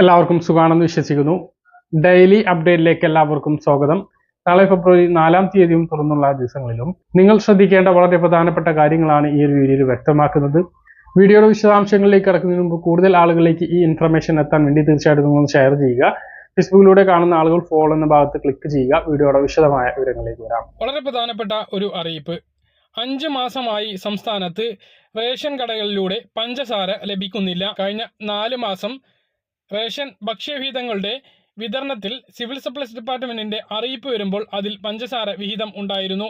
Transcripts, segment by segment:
എല്ലാവർക്കും സുഖാണെന്ന് വിശ്വസിക്കുന്നു. ഡെയിലി അപ്ഡേറ്റിലേക്ക് എല്ലാവർക്കും സ്വാഗതം. നാളെ ഫെബ്രുവരി നാലാം തീയതിയും തുറന്നുള്ള ദിവസങ്ങളിലും നിങ്ങൾ ശ്രദ്ധിക്കേണ്ട വളരെ പ്രധാനപ്പെട്ട കാര്യങ്ങളാണ് ഈ ഒരു വീഡിയോയിൽ വ്യക്തമാക്കുന്നത്. വീഡിയോയുടെ വിശദാംശങ്ങളിലേക്ക് കിടക്കുന്നതിന് മുമ്പ് കൂടുതൽ ആളുകളിലേക്ക് ഈ ഇൻഫർമേഷൻ എത്താൻ വേണ്ടി തീർച്ചയായിട്ടും നിങ്ങൾ ഷെയർ ചെയ്യുക. ഫേസ്ബുക്കിലൂടെ കാണുന്ന ആളുകൾ ഫോളോ എന്ന ഭാഗത്ത് ക്ലിക്ക് ചെയ്യുക. വീഡിയോയുടെ വിശദമായ വിവരങ്ങളിലേക്ക് വരാം. വളരെ പ്രധാനപ്പെട്ട ഒരു അറിയിപ്പ്. അഞ്ച് മാസമായി സംസ്ഥാനത്ത് റേഷൻ കടകളിലൂടെ പഞ്ചസാര ലഭിക്കുന്നില്ല. കഴിഞ്ഞ നാല് മാസം റേഷൻ ഭക്ഷ്യവിഹിതങ്ങളുടെ വിതരണത്തിൽ സിവിൽ സപ്ലൈസ് ഡിപ്പാർട്ട്മെന്റിന്റെ അറിയിപ്പ് വരുമ്പോൾ അതിൽ പഞ്ചസാര വിഹിതം ഉണ്ടായിരുന്നു.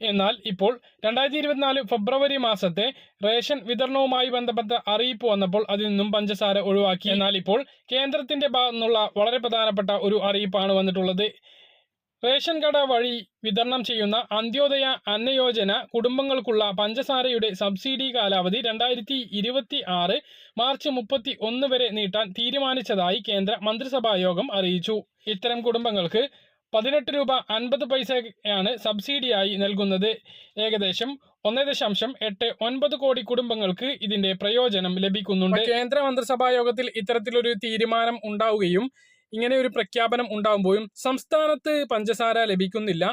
എന്നാൽ ഇപ്പോൾ രണ്ടായിരത്തി ഇരുപത്തിനാല് ഫെബ്രുവരി മാസത്തെ റേഷൻ വിതരണവുമായി ബന്ധപ്പെട്ട അറിയിപ്പ് വന്നപ്പോൾ അതിൽ നിന്നും പഞ്ചസാര ഒഴിവാക്കി. എന്നാൽ ഇപ്പോൾ കേന്ദ്രത്തിന്റെ ഭാഗത്തുനിന്നുള്ള വളരെ പ്രധാനപ്പെട്ട ഒരു അറിയിപ്പാണ് വന്നിട്ടുള്ളത്. റേഷൻ കട വഴി വിതരണം ചെയ്യുന്ന അന്ത്യോദയ അന്നയോജന കുടുംബങ്ങൾക്കുള്ള പഞ്ചസാരയുടെ സബ്സിഡി കാലാവധി രണ്ടായിരത്തി ഇരുപത്തി ആറ് മാർച്ച് മുപ്പത്തി ഒന്ന് വരെ നീട്ടാൻ തീരുമാനിച്ചതായി കേന്ദ്ര മന്ത്രിസഭാ യോഗം അറിയിച്ചു. ഇത്തരം കുടുംബങ്ങൾക്ക് പതിനെട്ട് രൂപ അൻപത് പൈസയാണ് സബ്സിഡിയായി നൽകുന്നത്. ഏകദേശം ഒന്നേ ദശാംശം എട്ട് ഒൻപത് കോടി കുടുംബങ്ങൾക്ക് ഇതിന്റെ പ്രയോജനം ലഭിക്കുന്നുണ്ട്. കേന്ദ്ര മന്ത്രിസഭാ യോഗത്തിൽ ഇത്തരത്തിലൊരു തീരുമാനം ഉണ്ടാവുകയും ഇങ്ങനെ ഒരു പ്രഖ്യാപനം ഉണ്ടാകുമ്പോഴും സംസ്ഥാനത്ത് പഞ്ചസാര ലഭിക്കുന്നില്ല.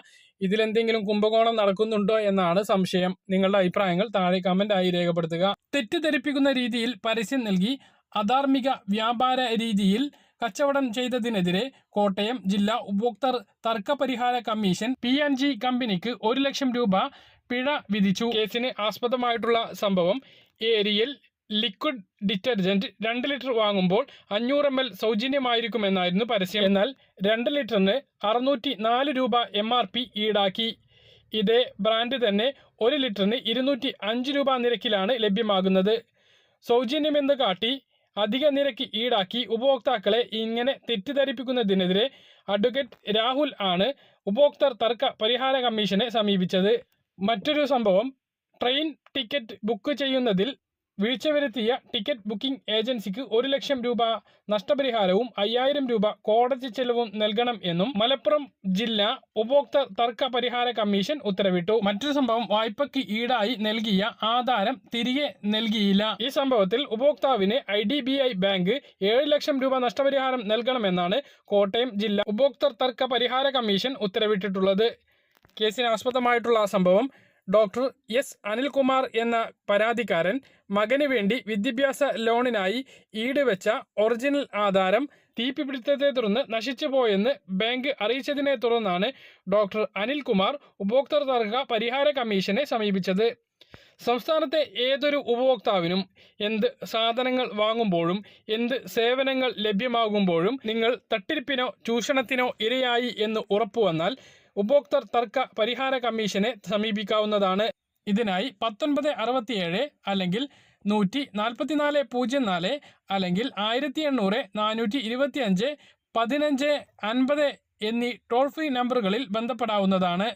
ഇതിലെന്തെങ്കിലും കുംഭകോണം നടക്കുന്നുണ്ടോ എന്നാണ് സംശയം. നിങ്ങളുടെ അഭിപ്രായങ്ങൾ താഴെ കമന്റ് ആയി രേഖപ്പെടുത്തുക. തെറ്റിദ്ധരിപ്പിക്കുന്ന രീതിയിൽ പരസ്യം നൽകി. അധാർമിക വ്യാപാര രീതിയിൽ കച്ചവടം ചെയ്തതിനെതിരെ കോട്ടയം ജില്ലാ ഉപഭോക്തൃ തർക്കപരിഹാര കമ്മീഷൻ പി എൻ ജി കമ്പനിക്ക് ഒരു ലക്ഷം രൂപ പിഴ വിധിച്ചു. കേസിന് ആസ്പദമായിട്ടുള്ള സംഭവം ഏരിയൽ ലിക്വിഡ് ഡിറ്റർജന്റ് രണ്ട് ലിറ്റർ വാങ്ങുമ്പോൾ അഞ്ഞൂറ് എം എൽ സൗജന്യമായിരിക്കുമെന്നായിരുന്നു പരസ്യം. എന്നാൽ രണ്ട് ലിറ്ററിന് അറുന്നൂറ്റി നാല് രൂപ എം ആർ പി ഈടാക്കി. ഇതേ ബ്രാൻഡ് തന്നെ ഒരു ലിറ്ററിന് ഇരുന്നൂറ്റി അഞ്ച് രൂപ നിരക്കിലാണ് ലഭ്യമാകുന്നത്. സൗജന്യമെന്ന് കാട്ടി അധിക നിരക്ക് ഈടാക്കി ഉപഭോക്താക്കളെ ഇങ്ങനെ തെറ്റിദ്ധരിപ്പിക്കുന്നതിനെതിരെ അഡ്വക്കേറ്റ് രാഹുൽ ആണ് ഉപഭോക്തൃ തർക്ക പരിഹാര കമ്മീഷനെ സമീപിച്ചത്. മറ്റൊരു സംഭവം ട്രെയിൻ ടിക്കറ്റ് ബുക്ക് ചെയ്യുന്നതിൽ വീഴ്ച വരുത്തിയ ടിക്കറ്റ് ബുക്കിംഗ് ഏജൻസിക്ക് ഒരു ലക്ഷം രൂപ നഷ്ടപരിഹാരവും അയ്യായിരം രൂപ കോടതി ചെലവും നൽകണം എന്നും മലപ്പുറം ജില്ലാ ഉപഭോക്തൃ തർക്ക പരിഹാര കമ്മീഷൻ ഉത്തരവിട്ടു. മറ്റൊരു സംഭവം വായ്പയ്ക്ക് ഈടായി നൽകിയ ആധാരം തിരികെ നൽകിയില്ല. ഈ സംഭവത്തിൽ ഉപഭോക്താവിന് I D B I bank ഏഴ് ലക്ഷം രൂപ നഷ്ടപരിഹാരം നൽകണമെന്നാണ് കോട്ടയം ജില്ലാ ഉപഭോക്തൃ തർക്ക പരിഹാര കമ്മീഷൻ ഉത്തരവിട്ടിട്ടുള്ളത്. കേസിന് ആസ്പദമായിട്ടുള്ള സംഭവം ഡോക്ടർ എസ് അനിൽകുമാർ എന്ന പരാതിക്കാരൻ മകന് വേണ്ടി വിദ്യാഭ്യാസ ലോണിനായി ഈടുവെച്ച ഒറിജിനൽ ആധാരം തീപിടുത്തത്തെ തുടർന്ന് നശിച്ചു പോയെന്ന് ബാങ്ക് അറിയിച്ചതിനെ തുടർന്നാണ് ഡോക്ടർ അനിൽകുമാർ ഉപഭോക്തൃ തർക്ക പരിഹാര കമ്മീഷനെ സമീപിച്ചത്. സംസ്ഥാനത്തെ ഏതൊരു ഉപഭോക്താവിനും എന്ത് സാധനങ്ങൾ വാങ്ങുമ്പോഴും എന്ത് സേവനങ്ങൾ ലഭ്യമാകുമ്പോഴും നിങ്ങൾ തട്ടിരിപ്പിനോ ചൂഷണത്തിനോ ഇരയായി എന്ന് ഉറപ്പുവന്നാൽ ഉപഭോക്തൃ തർക്ക പരിഹാര കമ്മീഷനെ സമീപിക്കാവുന്നതാണ്. ഇതിനായി പത്തൊൻപത് അറുപത്തിയേഴ് അല്ലെങ്കിൽ നൂറ്റി നാൽപ്പത്തിനാല് പൂജ്യം നാല് അല്ലെങ്കിൽ ആയിരത്തി എണ്ണൂറ് നാനൂറ്റി ഇരുപത്തി അഞ്ച് പതിനഞ്ച് അൻപത് എന്നീ ടോൾ ഫ്രീ നമ്പറുകളിൽ ബന്ധപ്പെടാവുന്നതാണ്.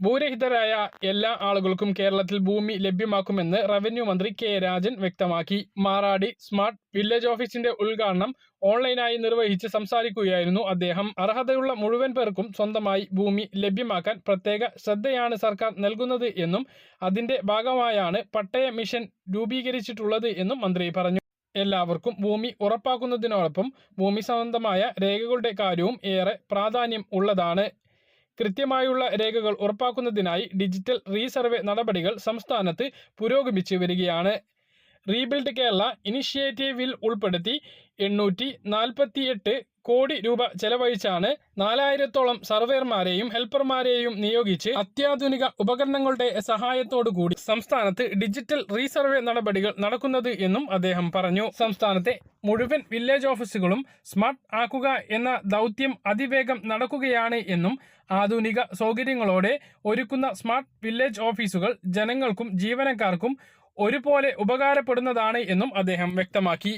ഭൂരഹിതരായ എല്ലാ ആളുകൾക്കും കേരളത്തിൽ ഭൂമി ലഭ്യമാക്കുമെന്ന് റവന്യൂ മന്ത്രി കെ രാജൻ വ്യക്തമാക്കി. മാറാടി സ്മാർട്ട് വില്ലേജ് ഓഫീസിന്റെ ഉദ്ഘാടനം ഓൺലൈനായി നിർവഹിച്ച് സംസാരിക്കുകയായിരുന്നു അദ്ദേഹം. അർഹതയുള്ള മുഴുവൻ പേർക്കും സ്വന്തമായി ഭൂമി ലഭ്യമാക്കാൻ പ്രത്യേക ശ്രദ്ധയാണ് സർക്കാർ നൽകുന്നത് എന്നും അതിന്റെ ഭാഗമായാണ് പട്ടയ മിഷൻ രൂപീകരിച്ചിട്ടുള്ളത് എന്നും മന്ത്രി പറഞ്ഞു. എല്ലാവർക്കും ഭൂമി ഉറപ്പാക്കുന്നതിനോടൊപ്പം ഭൂമി സംബന്ധമായ രേഖകളുടെ കാര്യവും ഏറെ പ്രാധാന്യം ഉള്ളതാണ്. കൃത്യമായുള്ള രേഖകൾ ഉറപ്പാക്കുന്നതിനായി ഡിജിറ്റൽ റീസർവേ നടപടികൾ സംസ്ഥാനത്ത് പുരോഗമിച്ചു വരികയാണ്. റീബിൽഡ് കേരള ഇനിഷ്യേറ്റീവിൽ ഉൾപ്പെടുത്തി എണ്ണൂറ്റി നാൽപ്പത്തിയെട്ട് കോടി രൂപ ചെലവഴിച്ചാണ് നാലായിരത്തോളം സർവേയർമാരെയും ഹെൽപ്പർമാരെയും നിയോഗിച്ച് അത്യാധുനിക ഉപകരണങ്ങളുടെ സഹായത്തോടു കൂടി സംസ്ഥാനത്ത് ഡിജിറ്റൽ റീസർവേ നടപടികൾ നടക്കുന്നത് എന്നും അദ്ദേഹം പറഞ്ഞു. സംസ്ഥാനത്തെ മുഴുവൻ വില്ലേജ് ഓഫീസുകളും സ്മാർട്ട് ആക്കുക എന്ന ദൗത്യം അതിവേഗം നടക്കുകയാണ് എന്നും ആധുനിക സൗകര്യങ്ങളോടെ ഒരുക്കുന്ന സ്മാർട്ട് വില്ലേജ് ഓഫീസുകൾ ജനങ്ങൾക്കും ജീവനക്കാർക്കും ഒരുപോലെ ഉപകാരപ്പെടുന്നതാണ് എന്നും അദ്ദേഹം വ്യക്തമാക്കി.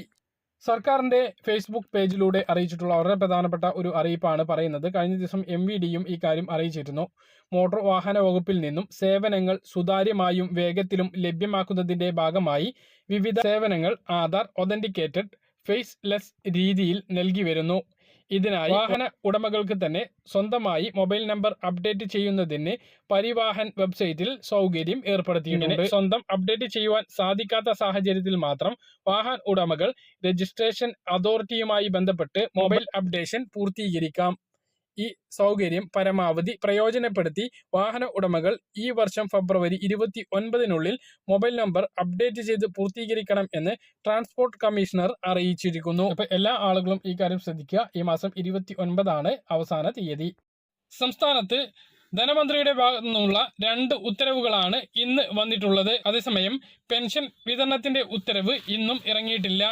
സർക്കാരിന്റെ ഫേസ്ബുക്ക് പേജിലൂടെ അറിയിച്ചിട്ടുള്ള വളരെ പ്രധാനപ്പെട്ട ഒരു അറിയിപ്പാണ് പറയുന്നത്. കഴിഞ്ഞ ദിവസം എം വി ഡിയും ഈ കാര്യം അറിയിച്ചിരുന്നു. മോട്ടോർ വാഹന വകുപ്പിൽ നിന്നും സേവനങ്ങൾ സുതാര്യമായും വേഗത്തിലും ലഭ്യമാക്കുന്നതിന്റെ ഭാഗമായി വിവിധ സേവനങ്ങൾ ആധാർ ഒതന്റിക്കേറ്റഡ് ഫേസ് ലെസ് രീതിയിൽ നൽകി വരുന്നു. ഇതിനായി വാഹന ഉടമകൾക്ക് തന്നെ സ്വന്തമായി മൊബൈൽ നമ്പർ അപ്ഡേറ്റ് ചെയ്യുന്നതിന് പരിവാഹൻ വെബ്സൈറ്റിൽ സൗകര്യം ഏർപ്പെടുത്തിയിട്ടുണ്ട്. സ്വന്തം അപ്ഡേറ്റ് ചെയ്യുവാൻ സാധിക്കാത്ത സാഹചര്യത്തിൽ മാത്രം വാഹന ഉടമകൾ രജിസ്ട്രേഷൻ അതോറിറ്റിയുമായി ബന്ധപ്പെട്ട് മൊബൈൽ അപ്ഡേഷൻ പൂർത്തീകരിക്കാം. ഈ സൗകര്യം പരമാവധി പ്രയോജനപ്പെടുത്തി. വാഹന ഉടമകൾ ഈ വർഷം ഫെബ്രുവരി ഇരുപത്തി ഒൻപതിനുള്ളിൽ മൊബൈൽ നമ്പർ അപ്ഡേറ്റ് ചെയ്ത് പൂർത്തീകരിക്കണം എന്ന് ട്രാൻസ്പോർട്ട് കമ്മീഷണർ അറിയിച്ചിരിക്കുന്നു. അപ്പൊ എല്ലാ ആളുകളും ഈ കാര്യം ശ്രദ്ധിക്കുക. ഈ മാസം ഇരുപത്തി ഒൻപതാണ് അവസാന തീയതി. സംസ്ഥാനത്ത് ധനമന്ത്രിയുടെ ഭാഗത്തു നിന്നുള്ള രണ്ട് ഉത്തരവുകളാണ് ഇന്ന് വന്നിട്ടുള്ളത്. അതേസമയം പെൻഷൻ വിതരണത്തിന്റെ ഉത്തരവ് ഇന്നും ഇറങ്ങിയിട്ടില്ല.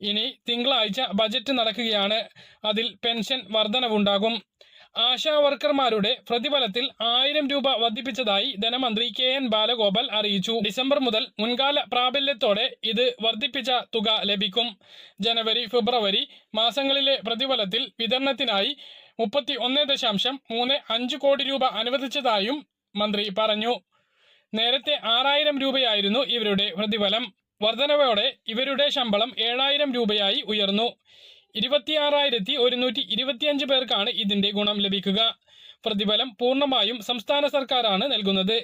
ഇനി തിങ്കളാഴ്ച ബജറ്റ് നടക്കുകയാണ്. അതിൽ പെൻഷൻ വർധനവുണ്ടാകും. ആശാ വർക്കർമാരുടെ പ്രതിഫലത്തിൽ ആയിരം രൂപ വർദ്ധിപ്പിച്ചതായി ധനമന്ത്രി കെ എൻ ബാലഗോപാൽ അറിയിച്ചു. ഡിസംബർ മുതൽ മുൻകാല പ്രാബല്യത്തോടെ ഇത് വർദ്ധിപ്പിച്ച തുക ലഭിക്കും. ജനുവരി ഫെബ്രുവരി മാസങ്ങളിലെ പ്രതിഫലത്തിൽ വിതരണത്തിനായി മുപ്പത്തി ഒന്ന് ദശാംശം മൂന്ന് അഞ്ച് കോടി രൂപ അനുവദിച്ചതായും മന്ത്രി പറഞ്ഞു. നേരത്തെ ആറായിരം രൂപയായിരുന്നു ഇവരുടെ പ്രതിഫലം. വർധനവോടെ ഇവരുടെ ശമ്പളം ഏഴായിരം രൂപയായി ഉയർന്നു. ഇരുപത്തിയാറായിരത്തി ഒരുന്നൂറ്റി ഇരുപത്തിയഞ്ച് പേർക്കാണ് ഇതിന്റെ ഗുണം ലഭിക്കുക. പ്രതിഫലം പൂർണമായും സംസ്ഥാന സർക്കാരാണ് നൽകുന്നത്.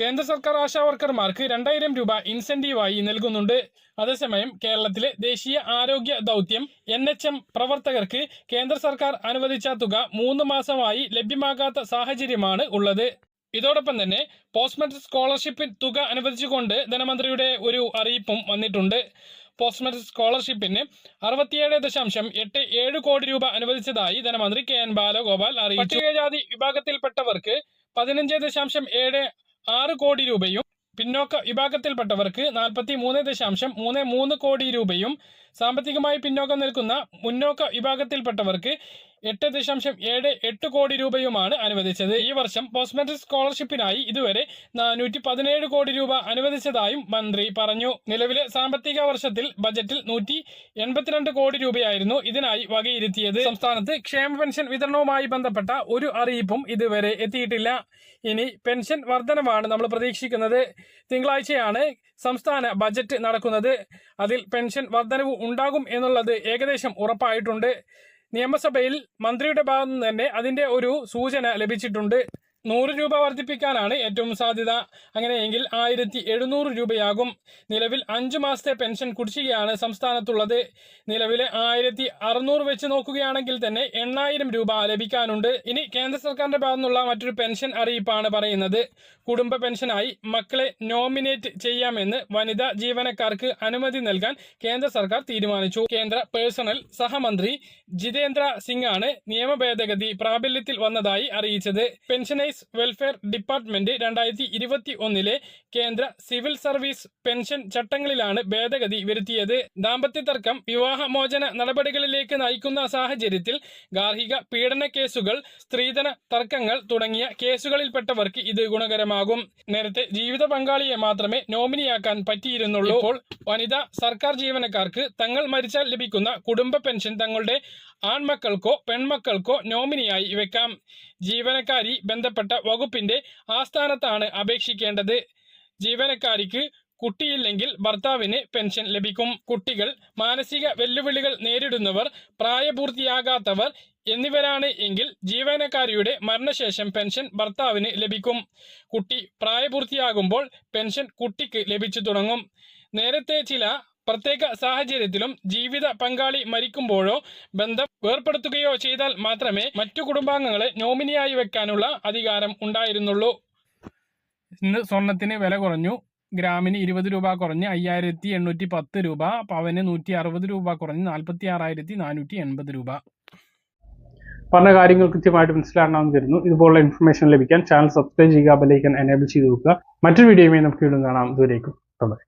കേന്ദ്ര സർക്കാർ ആശാ വർക്കർമാർക്ക് രണ്ടായിരം രൂപ ഇൻസെന്റീവായി നൽകുന്നുണ്ട്. അതേസമയം കേരളത്തിലെ ദേശീയ ആരോഗ്യ ദൗത്യം എൻ എച്ച് എം പ്രവർത്തകർക്ക് കേന്ദ്ര സർക്കാർ അനുവദിച്ച തുക മൂന്ന് മാസമായി ലഭ്യമാകാത്ത സാഹചര്യമാണ് ഉള്ളത്. ഇതോടൊപ്പം തന്നെ പോസ്റ്റ് സ്കോളർഷിപ്പിൽ സ്കോളർഷിപ്പ് തുക അനുവദിച്ചുകൊണ്ട് ധനമന്ത്രിയുടെ ഒരു അറിയിപ്പും വന്നിട്ടുണ്ട്. പോസ്റ്റ് മെട്രിക് സ്കോളർഷിപ്പിന് അറുപത്തിയേഴ് ദശാംശം എട്ട് ഏഴ് കോടി രൂപ അനുവദിച്ചതായി ധനമന്ത്രി കെ എൻ ബാലഗോപാൽ അറിയിച്ചു. പട്ടികജാതി വിഭാഗത്തിൽപ്പെട്ടവർക്ക് പതിനഞ്ച് ദശാംശം ഏഴ് ആറ് കോടി രൂപയും പിന്നോക്ക വിഭാഗത്തിൽപ്പെട്ടവർക്ക് നാൽപ്പത്തി മൂന്ന് ദശാംശം മൂന്ന് മൂന്ന് കോടി രൂപയും സാമ്പത്തികമായി പിന്നോക്കം നിൽക്കുന്ന മുന്നോക്ക വിഭാഗത്തിൽപ്പെട്ടവർക്ക് എട്ട് ദശാംശം ഏഴ് എട്ട് കോടി രൂപയുമാണ് അനുവദിച്ചത്. ഈ വർഷം പോസ്റ്റ് മെട്രിക് സ്കോളർഷിപ്പിനായി ഇതുവരെ നാനൂറ്റി പതിനേഴ് കോടി രൂപ അനുവദിച്ചതായും മന്ത്രി പറഞ്ഞു. നിലവിലെ സാമ്പത്തിക വർഷത്തിൽ ബജറ്റിൽ നൂറ്റി എൺപത്തിരണ്ട് കോടി രൂപയായിരുന്നു ഇതിനായി വകയിരുത്തിയത്. സംസ്ഥാനത്ത് ക്ഷേമ പെൻഷൻ വിതരണവുമായി ബന്ധപ്പെട്ട ഒരു അറിയിപ്പും ഇതുവരെ എത്തിയിട്ടില്ല. ഇനി പെൻഷൻ വർധനമാണ് നമ്മൾ പ്രതീക്ഷിക്കുന്നത്. തിങ്കളാഴ്ചയാണ് സംസ്ഥാന ബജറ്റ് നടക്കുന്നത്. അതിൽ പെൻഷൻ വർധനവ് ഉണ്ടാകും എന്നുള്ളത് ഏകദേശം ഉറപ്പായിട്ടുണ്ട്. നിയമസഭയിൽ മന്ത്രിയുടെ ഭാഗത്തു നിന്ന് തന്നെ അതിന്റെ ഒരു സൂചന ലഭിച്ചിട്ടുണ്ട്. നൂറ് രൂപ വർദ്ധിപ്പിക്കാനാണ് ഏറ്റവും സാധ്യത. അങ്ങനെയെങ്കിൽ ആയിരത്തി എഴുന്നൂറ് രൂപയാകും. നിലവിൽ അഞ്ചു മാസത്തെ പെൻഷൻ കുടിശ്ശികയാണ് സംസ്ഥാനത്തുള്ളത്. നിലവിലെ ആയിരത്തി അറുന്നൂറ് വെച്ച് നോക്കുകയാണെങ്കിൽ തന്നെ എണ്ണായിരം രൂപ ലഭിക്കാനുണ്ട്. ഇനി കേന്ദ്ര സർക്കാരിന്റെ ഭാഗത്തുനിന്നുള്ള മറ്റൊരു പെൻഷൻ അറിയിപ്പാണ് പറയുന്നത്. കുടുംബ പെൻഷനായി മക്കളെ നോമിനേറ്റ് ചെയ്യാമെന്ന് വനിതാ ജീവനക്കാർക്ക് അനുമതി നൽകാൻ കേന്ദ്ര സർക്കാർ തീരുമാനിച്ചു. കേന്ദ്ര പേഴ്സണൽ സഹമന്ത്രി ജിതേന്ദ്ര സിംഗ് ആണ് നിയമ ഭേദഗതി പ്രാബല്യത്തിൽ വന്നതായി അറിയിച്ചത്. പെൻഷനേഴ്സ് വെൽഫെയർ ഡിപ്പാർട്ട്മെന്റ് രണ്ടായിരത്തി ഇരുപത്തി ഒന്നിലെ കേന്ദ്ര സിവിൽ സർവീസ് പെൻഷൻ ചട്ടങ്ങളിലാണ് ഭേദഗതി വരുത്തിയത്. ദാമ്പത്യ തർക്കം വിവാഹമോചന നടപടികളിലേക്ക് നയിക്കുന്ന സാഹചര്യത്തിൽ ഗാർഹിക പീഡന കേസുകൾ സ്ത്രീധന തർക്കങ്ങൾ തുടങ്ങിയ കേസുകളിൽപ്പെട്ടവർക്ക് ഇത് ഗുണകരമാകും. നേരത്തെ ജീവിത പങ്കാളിയെ മാത്രമേ നോമിനിയാക്കാൻ പറ്റിയിരുന്നുള്ളൂ. ഇപ്പോൾ വനിതാ സർക്കാർ ജീവനക്കാർക്ക് തങ്ങൾ മരിച്ചാൽ ലഭിക്കുന്ന കുടുംബ പെൻഷൻ തങ്ങളുടെ ആൺമക്കൾക്കോ പെൺമക്കൾക്കോ നോമിനിയായി വെക്കാം. ജീവനക്കാരി ബന്ധപ്പെട്ട വകുപ്പിന്റെ ആസ്ഥാനത്താണ് അപേക്ഷിക്കേണ്ടത്. ജീവനക്കാരിക്ക് കുട്ടിയില്ലെങ്കിൽ ഭർത്താവിന് പെൻഷൻ ലഭിക്കും. കുട്ടികൾ മാനസിക വെല്ലുവിളികൾ നേരിടുന്നവർ പ്രായപൂർത്തിയാകാത്തവർ എന്നിവരാണ് എങ്കിൽ ജീവനക്കാരിയുടെ മരണശേഷം പെൻഷൻ ഭർത്താവിന് ലഭിക്കും. കുട്ടി പ്രായപൂർത്തിയാകുമ്പോൾ പെൻഷൻ കുട്ടിക്ക് ലഭിച്ചു തുടങ്ങും. നേരത്തെ ചില പ്രത്യേക സാഹചര്യത്തിലും ജീവിത പങ്കാളി മരിക്കുമ്പോഴോ ബന്ധം വേർപ്പെടുത്തുകയോ ചെയ്താൽ മാത്രമേ മറ്റു കുടുംബാംഗങ്ങളെ നോമിനിയായി വെക്കാനുള്ള അധികാരം ഉണ്ടായിരുന്നുള്ളൂ. ഇന്ന് സ്വർണത്തിന് വില കുറഞ്ഞു. ഗ്രാമിന് ഇരുപത് രൂപ കുറഞ്ഞ് അയ്യായിരത്തി എണ്ണൂറ്റി പത്ത് രൂപ. പവന് നൂറ്റി അറുപത് രൂപ കുറഞ്ഞ് നാൽപ്പത്തി ആറായിരത്തി നാനൂറ്റി എൺപത് രൂപ. പറഞ്ഞ കാര്യങ്ങൾ കൃത്യമായിട്ട് മനസ്സിലാക്കണമെന്ന് തരുന്നു. ഇതുപോലുള്ള ഇൻഫർമേഷൻ ലഭിക്കാൻ ചാനൽ സബ്സ്ക്രൈബ് ചെയ്യുക ബെലൈക്കൻ എനേബിൾ ചെയ്ത് നോക്കുക മറ്റൊരു വീഡിയോയുമായി നമുക്ക് വീണ്ടും കാണാം. ഇതുവരേക്കും. ബൈ